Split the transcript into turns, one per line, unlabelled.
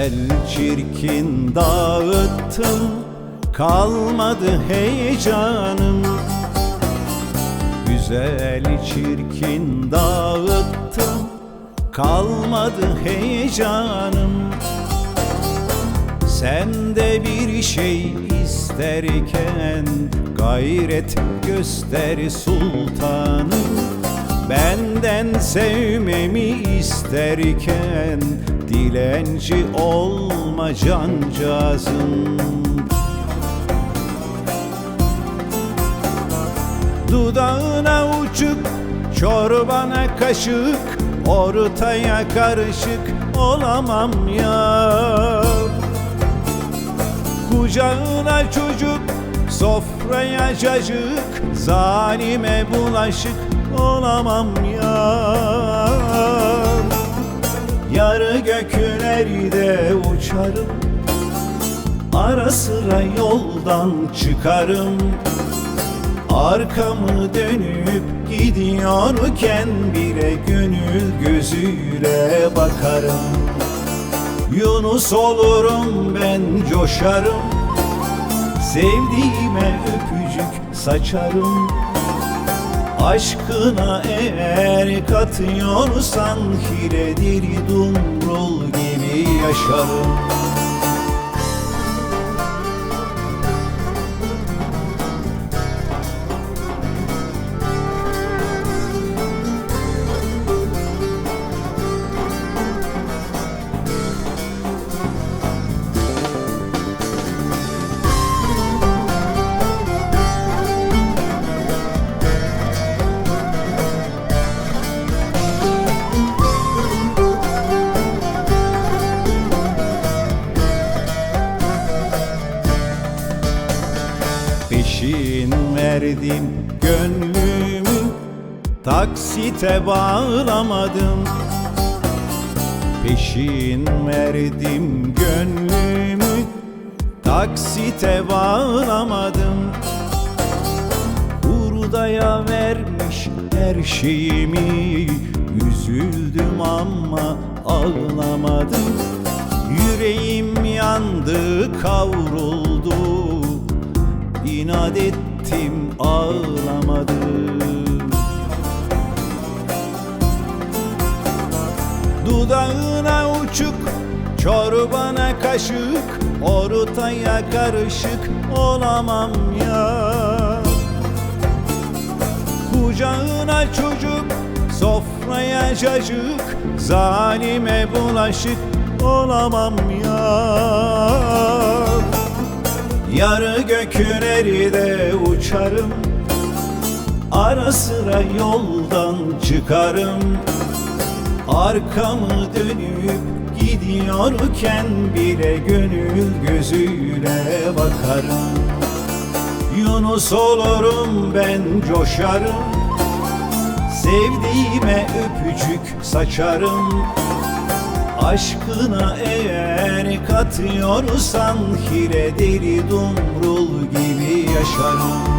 Güzel çirkin dağıttım. Kalmadı heyecanım. Güzel çirkin dağıttım. Kalmadı heyecanım. Sen de bir şey isterken Gayret göster sultanım Benden sevmemi isterken Dilenci olma cancağızım. Dudağına uçuk, çorbana kaşık Ortaya karışık olamam ya. Kucağına çocuk, sofraya cacık Zalime bulaşık olamam ya Yarı göklerde uçarım Ara sıra yoldan çıkarım. Arkamı dönüp gidiyorken bile gönül gözüyle bakarım. Yunus olurum ben coşarım. Sevdiğime öpücük saçarım Aşkına eğer katıyorsan Hiledir dumrul gibi yaşarım verdim gönlümü Taksite bağlamadım. Peşin verdim gönlümü Taksite bağlamadım. Hurdaya vermiş her şeyimi Üzüldüm ama ağlamadım. Yüreğim yandı kavruldu. İnat ettim ağlamadım Dudağına uçuk, çorbana kaşık Ortaya karışık olamam ya. Kucağına çocuk, sofraya cacık Zalime bulaşık olamam ya. Yarı göklerde uçarım Ara sıra yoldan çıkarım. Arkamı dönüp gidiyorken bile gönül gözüyle bakarım. Yunus olurum ben coşarım. Sevdiğime öpücük saçarım. Aşkına eğer katıyorsan Hile deli dumrul gibi yaşarım